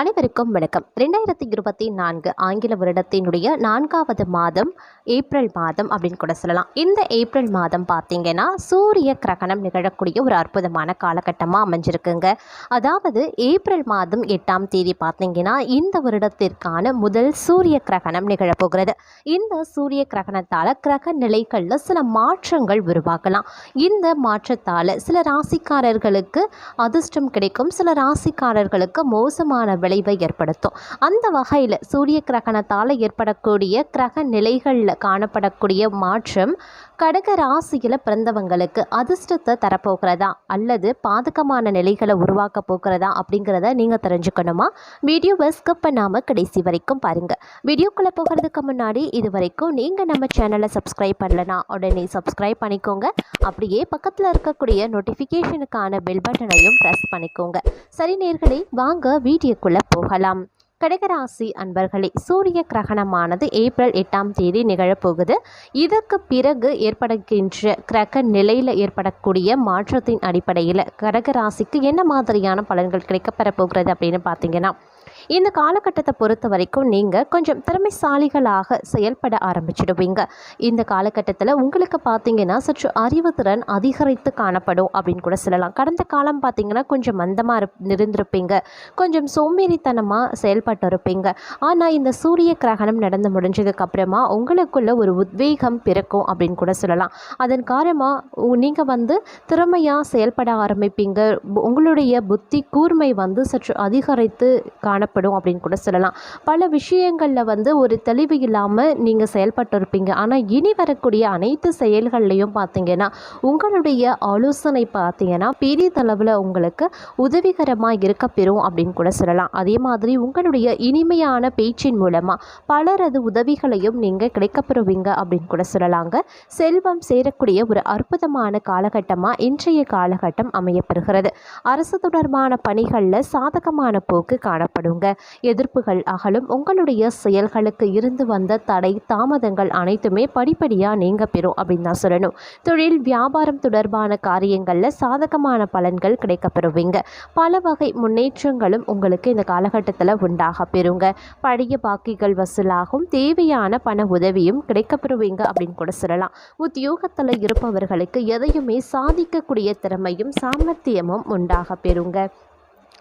அனைவருக்கும் வணக்கம். ரெண்டாயிரத்தி இருபத்தி நான்கு ஆங்கில வருடத்தினுடைய நான்காவது மாதம் ஏப்ரல் மாதம் அப்படின்னு கூட சொல்லலாம். இந்த ஏப்ரல் மாதம் பார்த்தீங்கன்னா சூரிய கிரகணம் நிகழக்கூடிய ஒரு அற்புதமான காலகட்டமாக அமைஞ்சிருக்குங்க. அதாவது ஏப்ரல் மாதம் எட்டாம் தேதி பார்த்தீங்கன்னா இந்த வருடத்திற்கான முதல் சூரிய கிரகணம் நிகழப்போகிறது. இந்த சூரிய கிரகணத்தால் கிரக நிலைகளில் சில மாற்றங்கள் உருவாகலாம். இந்த மாற்றத்தால் சில ராசிக்காரர்களுக்கு அதிர்ஷ்டம் கிடைக்கும் சில ராசிக்காரர்களுக்கு மோசமான விளைவை ஏற்படுத்தும். அந்த வகையில் சூரிய கிரகணத்தால் ஏற்படக்கூடிய கிரக நிலைகளில் காணப்படக்கூடிய மாற்றம் கடக ராசியில் பிறந்தவங்களுக்கு அதிர்ஷ்டத்தை தரப்போகிறதா? அல்லது பாதகமான நிலைகளை உருவாக்க போகிறதா? அப்படிங்கிறத நீங்கள் தெரிஞ்சுக்கணுமா? வீடியோவை ஸ்கிப் பண்ணாமல் கடைசி வரைக்கும் பாருங்கள் வீடியோக்குள்ளே போகிறதுக்கு முன்னாடி இது வரைக்கும் நீங்கள் நம்ம சேனலை சப்ஸ்கிரைப் பண்ணலனா உடனே சப்ஸ்கிரைப் பண்ணிக்கோங்க. அப்படியே பக்கத்தில் இருக்கக்கூடிய நோட்டிஃபிகேஷனுக்கான பெல் பட்டனையும் ப்ரெஸ் பண்ணிக்கோங்க. சரி நேர்களை வாங்க வீடியோக்குள்ளே போகலாம். கடகராசி அன்பர்களே சூரிய கிரகணமானது ஏப்ரல் எட்டாம் தேதி நிகழப்போகுது. இதற்கு பிறகு ஏற்படுகின்ற கிரக நிலையில் ஏற்படக்கூடிய மாற்றத்தின் அடிப்படையில் கடகராசிக்கு என்ன மாதிரியான பலன்கள் கிடைக்கப்பெற போகிறது அப்படின்னு பார்த்தீங்கன்னா இந்த காலகட்டத்தை பொறுத்த வரைக்கும் நீங்கள் கொஞ்சம் திறமைசாலிகளாக செயல்பட ஆரம்பிச்சிடுவீங்க. இந்த காலகட்டத்தில் உங்களுக்கு பார்த்தீங்கன்னா சற்று அறிவுத்திறன் அதிகரித்து காணப்படும் அப்படின்னு கூட சொல்லலாம். கடந்த காலம் பார்த்தீங்கன்னா கொஞ்சம் மந்தமாக இருந்திருப்பீங்க. கொஞ்சம் சோம்பேறித்தனமாக செயல்பட்டு இருப்பீங்க ஆனால் இந்த சூரிய கிரகணம் நடந்து முடிஞ்சதுக்கு அப்புறமா உங்களுக்குள்ள ஒரு உத்வேகம் பிறக்கும் அப்படின்னு கூட சொல்லலாம். அதன் காரணமாக நீங்கள் வந்து திறமையாக செயல்பட ஆரம்பிப்பீங்க. உங்களுடைய புத்தி கூர்மை வந்து சற்று அதிகரித்து காணப்படும். அப்படின்னு கூட சொல்லலாம். பல விஷயங்களில் வந்து ஒரு தெளிவு இல்லாமல் நீங்கள் செயல்பட்டு இருப்பீங்க ஆனால் இனி வரக்கூடிய அனைத்து செயல்கள்லையும் பார்த்தீங்கன்னா உங்களுடைய ஆலோசனை பார்த்தீங்கன்னா பெரியதளவில் உங்களுக்கு உதவிகரமாக இருக்க பெறும் அப்படின்னு கூட சொல்லலாம். அதே மாதிரி உங்களுடைய இனிமையான பேச்சின் மூலமாக பலரது உதவிகளையும் நீங்கள் கிடைக்கப்பெறுவீங்க அப்படின்னு கூட சொல்லலாங்க. செல்வம் சேரக்கூடிய ஒரு அற்புதமான காலகட்டமாக இன்றைய காலகட்டம் அமையப்பெறுகிறது அரசு தொடர்பான பணிகளில் சாதகமான போக்கு காணப்படுங்க. எதிர்ப்புகள் அகலும். உங்களுடைய செயல்களுக்கு இருந்து வந்த தடை தாமதங்கள் அனைத்துமே படிப்படியாக நீங்க பெறும் அப்படின்னு தான் சொல்லணும். தொழில் வியாபாரம் தொடர்பான காரியங்களில் சாதகமான பலன்கள் கிடைக்கப்பெறுவீங்க. பல வகை முன்னேற்றங்களும் உங்களுக்கு இந்த காலகட்டத்தில் உண்டாக பெறுங்க. பழைய பாக்கிகள் வசூலாகும். தேவையான பண உதவியும் கிடைக்கப்பெறுவீங்க அப்படின்னு கூட சொல்லலாம். உத்தியோகத்தில் இருப்பவர்களுக்கு எதையுமே சாதிக்கக்கூடிய திறமையும் சாமர்த்தியமும் உண்டாக பெறுங்க.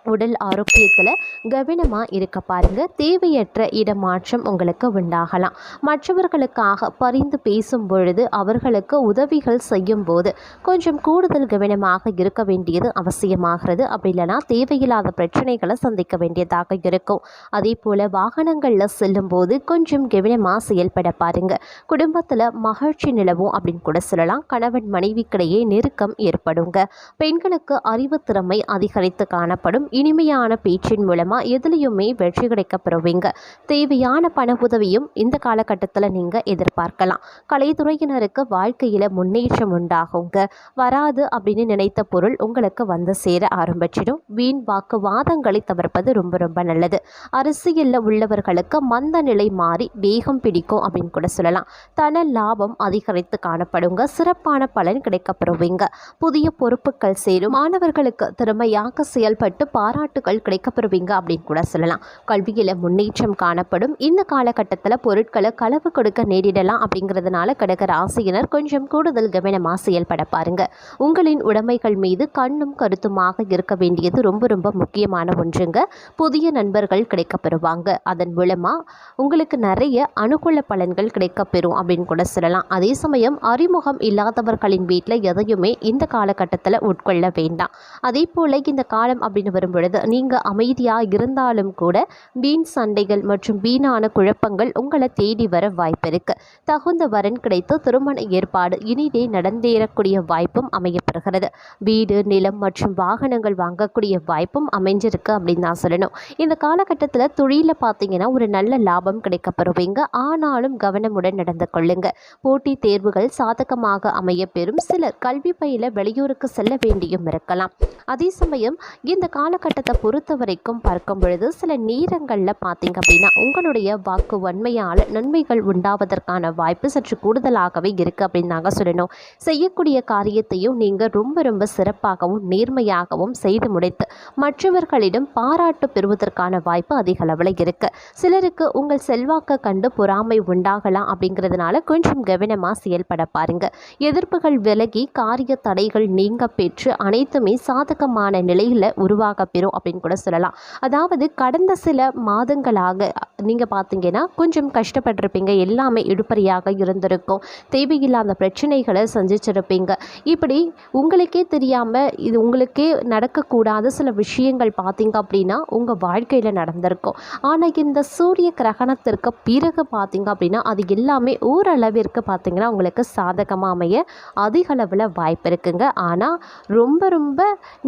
உடல் ஆரோக்கியத்தில் கவனமாக இருக்க பாருங்க. தேவையற்ற இடமாற்றம் உங்களுக்கு உண்டாகலாம். மற்றவர்களுக்காக பரிந்து பேசும் பொழுது அவர்களுக்கு உதவிகள் செய்யும் போது கொஞ்சம் கூடுதல் கவனமாக இருக்க வேண்டியது அவசியமாகிறது. அப்படி இல்லைனா தேவையில்லாத பிரச்சனைகளை சந்திக்க வேண்டியதாக இருக்கும். அதே போல் வாகனங்களில் செல்லும்போது கொஞ்சம் கவனமாக செயல்பட பாருங்க. குடும்பத்தில் மகிழ்ச்சி நிலவும் அப்படின்னு கூட சொல்லலாம். கணவன் மனைவிக்கிடையே நெருக்கம் ஏற்படுங்க. பெண்களுக்கு அறிவு திறமை அதிகரித்து காணப்படும். இனிமையான பேச்சின் மூலமாக எதுலேயுமே வெற்றி கிடைக்கப் பெறுவீங்க. தேவையான பண உதவியும் இந்த காலகட்டத்தில் நீங்கள் எதிர்பார்க்கலாம். கலைத்துறையினருக்கு வாழ்க்கையில் முன்னேற்றம் உண்டாகுங்க. வராது அப்படின்னு நினைத்த பொருள் உங்களுக்கு வந்து சேர ஆரம்பிச்சிடும். வீண் வாக்குவாதங்களை தவிர்ப்பது ரொம்ப ரொம்ப நல்லது. அரசியலில் உள்ளவர்களுக்கு மந்த நிலை மாறி வேகம் பிடிக்கும் அப்படின்னு கூட சொல்லலாம். தன லாபம் அதிகரித்து காணப்படுங்க. சிறப்பான பலன் கிடைக்கப்பெறுவீங்க புதிய பொறுப்புகள் சேரும். மாணவர்களுக்கு திறமையாக செயல்பட்டு பாராட்டுகள் கிடைக்கப்பெறுவீங்க அப்படின்னு கூட சொல்லலாம். கல்வியில் முன்னேற்றம் காணப்படும். இந்த காலகட்டத்தில் பொருட்களை களவு கொடுக்க நேரிடலாம் அப்படிங்கிறதுனால கடக ராசியினர் கொஞ்சம் கூடுதல் கவனமாக செயல்பட பாருங்க. உங்களின் உடைமைகள் மீது கண்ணும் கருத்துமாக இருக்க வேண்டியது ரொம்ப ரொம்ப முக்கியமான ஒன்றுங்க. புதிய நண்பர்கள் கிடைக்கப்பெறுவாங்க. அதன் மூலமாக உங்களுக்கு நிறைய அனுகூல பலன்கள் கிடைக்கப்பெறும் அப்படின்னு கூட சொல்லலாம். அதே சமயம் அறிமுகம் இல்லாதவர்களின் வீட்டில் எதையுமே இந்த காலகட்டத்தில் உட்கொள்ள வேண்டாம். அதே போல் இந்த காலம் அப்படின்னு வரும் பொழுது நீங்கள் அமைதியாக இருந்தாலும் கூட வீண் சண்டைகள் மற்றும் வீணான குழப்பங்கள் உங்களை தேடி வர வாய்ப்பு இருக்கு. தகுந்த வரன் கிடைத்து திருமண ஏற்பாடு இனிதே நடந்தேறக்கூடிய வாய்ப்பும் அமையப்படுகிறது. வீடு நிலம் மற்றும் வாகனங்கள் வாங்கக்கூடிய வாய்ப்பும் அமைஞ்சிருக்கு அப்படின்னு தான் சொல்லணும். இந்த காலகட்டத்தில் தொழிலில் பார்த்தீங்கன்னா ஒரு நல்ல லாபம் கிடைக்கப்பெறுவீங்க ஆனாலும் கவனமுடன் நடந்து கொள்ளுங்க. போட்டித் தேர்வுகள் சாதகமாக அமைய பெறும் சிலர் கல்வி பயில வெளியூருக்கு செல்ல வேண்டியும் இருக்கலாம். அதே சமயம் இந்த கால காலகட்டத்தை பொறுத்த வரைக்கும் பார்க்கும் பொழுது சில நேரங்களில் பார்த்தீங்க அப்படின்னா உங்களுடைய வாக்கு வன்மையால் நன்மைகள் உண்டாவதற்கான வாய்ப்பு சற்று கூடுதலாகவே இருக்குது அப்படின்னு நாங்கள் சொல்லணும். செய்யக்கூடிய காரியத்தையும் நீங்கள் ரொம்ப ரொம்ப சிறப்பாகவும் நேர்மையாகவும் செய்து முடித்து மற்றவர்களிடம் பாராட்டு பெறுவதற்கான வாய்ப்பு அதிக அளவில் இருக்குது சிலருக்கு உங்கள் செல்வாக்கை கண்டு பொறாமை உண்டாகலாம் அப்படிங்கிறதுனால கொஞ்சம் கவனமாக செயல்பட பாருங்க. எதிர்ப்புகள் விலகி காரிய தடைகள் நீங்க பெற்று அனைத்துமே சாதகமான நிலையில் உருவாக பெறும் அப்படின்னு கூட சொல்லலாம். அதாவது கடந்த சில மாதங்களாக நீங்கள் பார்த்தீங்கன்னா கொஞ்சம் கஷ்டப்பட்டிருப்பீங்க. எல்லாமே இடுப்பறியாக இருந்திருக்கும். தேவையில்லாத பிரச்சனைகளை சந்திச்சிருப்பீங்க. இப்படி உங்களுக்கே தெரியாமல் இது உங்களுக்கே நடக்கக்கூடாத சில விஷயங்கள் பார்த்தீங்க அப்படின்னா உங்கள் வாழ்க்கையில் நடந்திருக்கும். ஆனால் இந்த சூரிய கிரகணத்திற்கு பிறகு பார்த்தீங்க அப்படின்னா அது எல்லாமே ஓரளவிற்கு பார்த்தீங்கன்னா உங்களுக்கு சாதகமாக அமைய அதிக அளவில் வாய்ப்பு இருக்குங்க. ஆனால் ரொம்ப ரொம்ப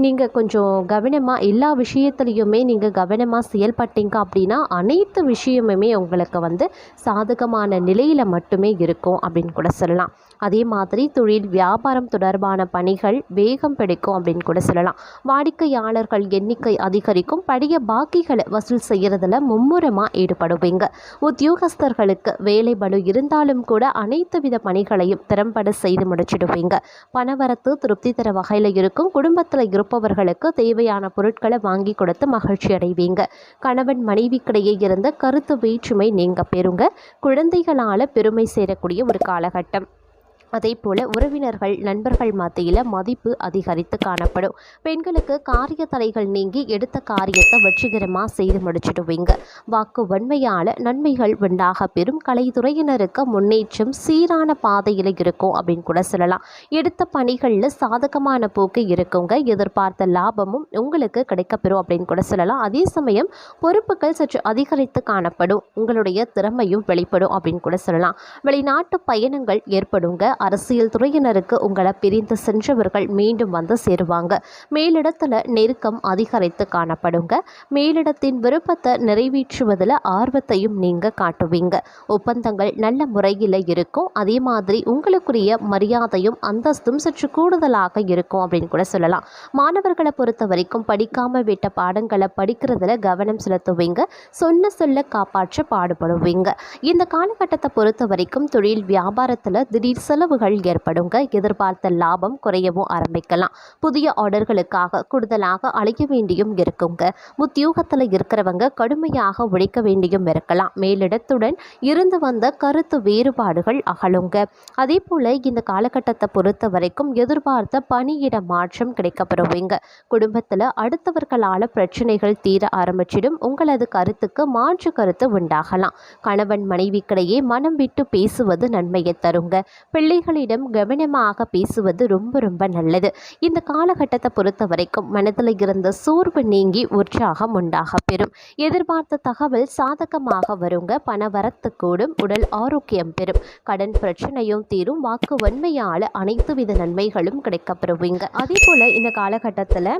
நீங்கள் கொஞ்சம் கவனமாக எல்லா விஷயத்துலையுமே நீங்கள் கவனமாக செயல்பட்டீங்க அப்படின்னா அனைத்து விஷயமுமே உங்களுக்கு வந்து சாதகமான நிலையில் மட்டுமே இருக்கும் அப்படின்னு கூட சொல்லலாம். அதே மாதிரி தொழில் வியாபாரம் தொடர்பான பணிகள் வேகம் பிடிக்கும் அப்படின்னு கூட சொல்லலாம். வாடிக்கையாளர்கள் எண்ணிக்கை அதிகரிக்கும் பழைய பாக்கிகளை வசூல் செய்கிறதுல மும்முரமாக ஈடுபடுவீங்க. உத்தியோகஸ்தர்களுக்கு வேலை பலு இருந்தாலும் கூட அனைத்து வித பணிகளையும் திறம்பட செய்து முடிச்சிடுவீங்க. பணவரத்து திருப்தி தர வகையில் இருக்கும் குடும்பத்தில் இருப்பவர்களுக்கு தேவையான பொருட்களை வாங்கி கொடுத்து மகிழ்ச்சி அடைவீங்க. கணவன் மனைவிக்கிடையே இருந்த கருத்து வேற்றுமை நீங்க பெறுங்க. குழந்தைகளால் பெருமை சேரக்கூடிய ஒரு காலகட்டம். அதே போல் உறவினர்கள் நண்பர்கள் மத்தியில் மதிப்பு அதிகரித்து காணப்படும். பெண்களுக்கு காரிய தடைகள் நீங்கி எடுத்த காரியத்தை வெற்றிகரமாக செய்து முடிச்சிடுவீங்க. வாக்கு வன்மையால் நன்மைகள் உண்டாக பெறும் கலைத்துறையினருக்கு முன்னேற்றம் சீரான பாதையில் இருக்கும் அப்படின்னு கூட சொல்லலாம். எடுத்த பணிகளில் சாதகமான போக்கு இருக்குங்க. எதிர்பார்த்த லாபமும் உங்களுக்கு கிடைக்கப்பெறும் அப்படின்னு கூட சொல்லலாம். அதே சமயம் பொறுப்புகள் சற்று அதிகரித்து காணப்படும். உங்களுடைய திறமையும் வெளிப்படும் அப்படின்னு கூட சொல்லலாம். வெளிநாட்டு பயணங்கள் ஏற்படுங்க. அரசியல் துறையினருக்கு உங்களை பிரிந்து சென்றவர்கள் மீண்டும் வந்து சேருவாங்க. மேலிடத்தில் நெருக்கம் அதிகரித்து காணப்படுங்க. மேலிடத்தின் விருப்பத்தை நிறைவேற்றுவதில் ஆர்வத்தையும் நீங்கள் காட்டுவீங்க. ஒப்பந்தங்கள் நல்ல முறையில் இருக்கும். அதே மாதிரி உங்களுக்குரிய மரியாதையும் அந்தஸ்தும் சற்று கூடுதலாக இருக்கும் அப்படின்னு கூட சொல்லலாம். மாணவர்களை பொறுத்த வரைக்கும் படிக்காமல் விட்ட பாடங்களை படிக்கிறதுல கவனம் செலுத்துவீங்க. சொன்ன சொல்ல காப்பாற்ற பாடுபடுவீங்க. இந்த காலகட்டத்தை பொறுத்த வரைக்கும் தொழில் வியாபாரத்தில் திடீர் செலவு செலவுகள் ஏற்படுங்க. எதிர்பார்த்த லாபம் குறையவும் ஆரம்பிக்கலாம். புதிய ஆர்டர்களுக்காக கூடுதலாக அழைக்க வேண்டியும் இருக்குங்க. உத்தியோகத்தில் இருக்கிறவங்க கடுமையாக உழைக்க வேண்டியும் இருக்கலாம். மேலிடத்துடன் இருந்து வந்த கருத்து வேறுபாடுகள் அகலுங்க. அதே போல் இந்த காலகட்டத்தை பொறுத்த வரைக்கும் எதிர்பார்த்த பணியிட மாற்றம் கிடைக்கப்பெறுவீங்க. குடும்பத்தில் அடுத்தவர்களால் பிரச்சனைகள் தீர ஆரம்பிச்சிடும். உங்களது கருத்துக்கு மாற்று கருத்து உண்டாகலாம். கணவன் மனைவிக்கிடையே மனம் விட்டு பேசுவது நன்மையை தருங்க. பிள்ளை பிள்ளைகளிடம் கவனமாக பேசுவது ரொம்ப ரொம்ப நல்லது. இந்த காலகட்டத்தை பொறுத்த வரைக்கும் மனதில் இருந்த சோர்வு நீங்கி உற்சாகம் உண்டாக பெறும். எதிர்பார்த்த தகவல் சாதகமாக வருங்க. பணவரத்து கூடும் உடல் ஆரோக்கியம் பெறும். கடன் பிரச்சனையும் தீரும். வாக்கு வன்மையால் அனைத்து வித நன்மைகளும் கிடைக்கப்பெறுவீங்க. அதே போல் இந்த காலகட்டத்தில்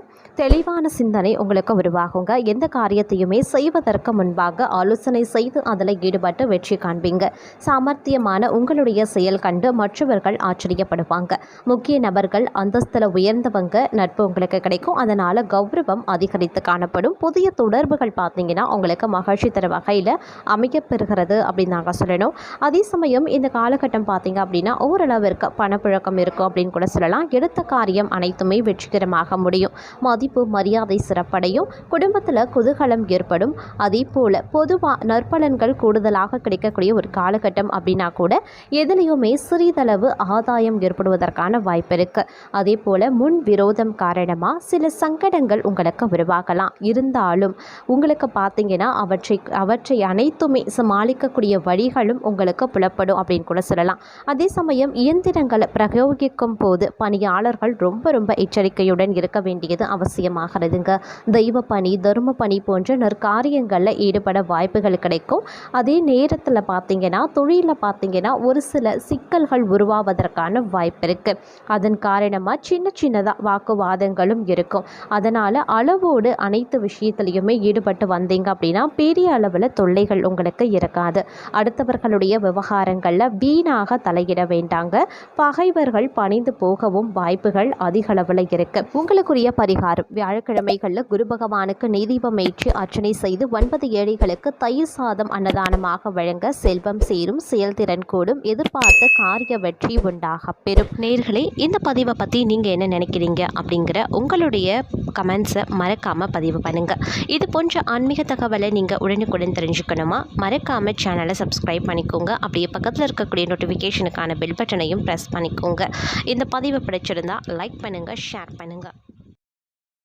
தெளிவான சிந்தனை உங்களுக்கு உருவாகுங்க. எந்த காரியத்தையுமே செய்வதற்கு முன்பாக ஆலோசனை செய்து அதில் ஈடுபட்டு வெற்றி காண்பீங்க. சாமர்த்தியமான உங்களுடைய செயல் கண்டு மற்றவர்கள் ஆச்சரியப்படுவாங்க. முக்கிய நபர்கள் அந்தஸ்தில் உயர்ந்தவங்க நட்பு உங்களுக்கு கிடைக்கும். அதனால் கௌரவம் அதிகரித்து காணப்படும். புதிய தொடர்புகள் பார்த்தீங்கன்னா உங்களுக்கு மகிழ்ச்சி தர வகையில் அமையப்பெறுகிறது அப்படின்னு நாங்கள் சொல்லணும். அதே சமயம் இந்த காலகட்டம் பார்த்தீங்க அப்படின்னா ஓரளவிற்கு பணப்புழக்கம் இருக்கும் அப்படின்னு கூட சொல்லலாம். எடுத்த காரியம் அனைத்துமே வெற்றிகரமாக முடியும். மதிப்பு மரியாதை சிறப்படையும். குடும்பத்தில் குதூகலம் ஏற்படும். அதே போல் பொதுவாக நற்பலன்கள் கூடுதலாக கிடைக்கக்கூடிய ஒரு காலகட்டம் அப்படின்னா கூட எதுலேயுமே சிறிதளவு ஆதாயம் ஏற்படுவதற்கான வாய்ப்பு இருக்குது அதே போல் முன் விரோதம் காரணமாக சில சங்கடங்கள் உங்களுக்கு உருவாகலாம். இருந்தாலும் உங்களுக்கு பார்த்தீங்கன்னா அவற்றை அவற்றை அனைத்துமே சமாளிக்கக்கூடிய வழிகளும் உங்களுக்கு புலப்படும் அப்படின்னு கூட சொல்லலாம். அதே சமயம் இயந்திரங்களை பிரயோகிக்கும் போது பணியாளர்கள் ரொம்ப ரொம்ப எச்சரிக்கையுடன் இருக்க வேண்டியது அவசியமாகிறதுங்க. தெய்வ பணி தர்ம பணி போன்ற நற்காரியங்களில் ஈடுபட வாய்ப்புகள் கிடைக்கும். அதே நேரத்தில் பார்த்தீங்கன்னா தொழிலில் பார்த்தீங்கன்னா ஒரு சில சிக்கல்கள் உருவாவதற்கான வாய்ப்பு இருக்குது அதன் காரணமாக சின்ன சின்னதாக வாக்குவாதங்களும் இருக்கும். அதனால் அளவோடு அனைத்து விஷயத்துலையுமே ஈடுபட்டு வந்தீங்க அப்படின்னா பெரிய அளவில் தொல்லைகள் உங்களுக்கு இருக்காது. அடுத்தவர்களுடைய விவகாரங்களில் வீணாக தலையிட வேண்டாங்க. பகைவர்கள் பணிந்து போகவும் வாய்ப்புகள் அதிக அளவில் இருக்கு. உங்களுக்குரிய பரிகாரம் வியாழக்கிழமைகளில் குரு பகவானுக்கு நீதிபம் ஏற்றி அர்ச்சனை செய்து ஒன்பது ஏழைகளுக்கு தயிர் சாதம் அன்னதானமாக வழங்க செல்வம் சேரும் செயல்திறன் கூடும். எதிர்பார்த்த காரிய வெற்றி உண்டாக பெறும். நேர்களே இந்த பதிவை பற்றி நீங்கள் என்ன நினைக்கிறீங்க அப்படிங்கிற உங்களுடைய கமெண்ட்ஸை மறக்காமல் பதிவு பண்ணுங்கள் இது போன்ற ஆன்மீக தகவலை நீங்கள் உடனுக்குடன் தெரிஞ்சுக்கணுமா? மறக்காமல் சேனலை சப்ஸ்கிரைப் பண்ணிக்கோங்க. அப்படியே பக்கத்தில் இருக்கக்கூடிய நோட்டிஃபிகேஷனுக்கான பெல் பட்டனையும் ப்ரெஸ் பண்ணிக்கோங்க. இந்த பதிவு பிடிச்சிருந்தா லைக் பண்ணுங்கள் ஷேர் பண்ணுங்கள்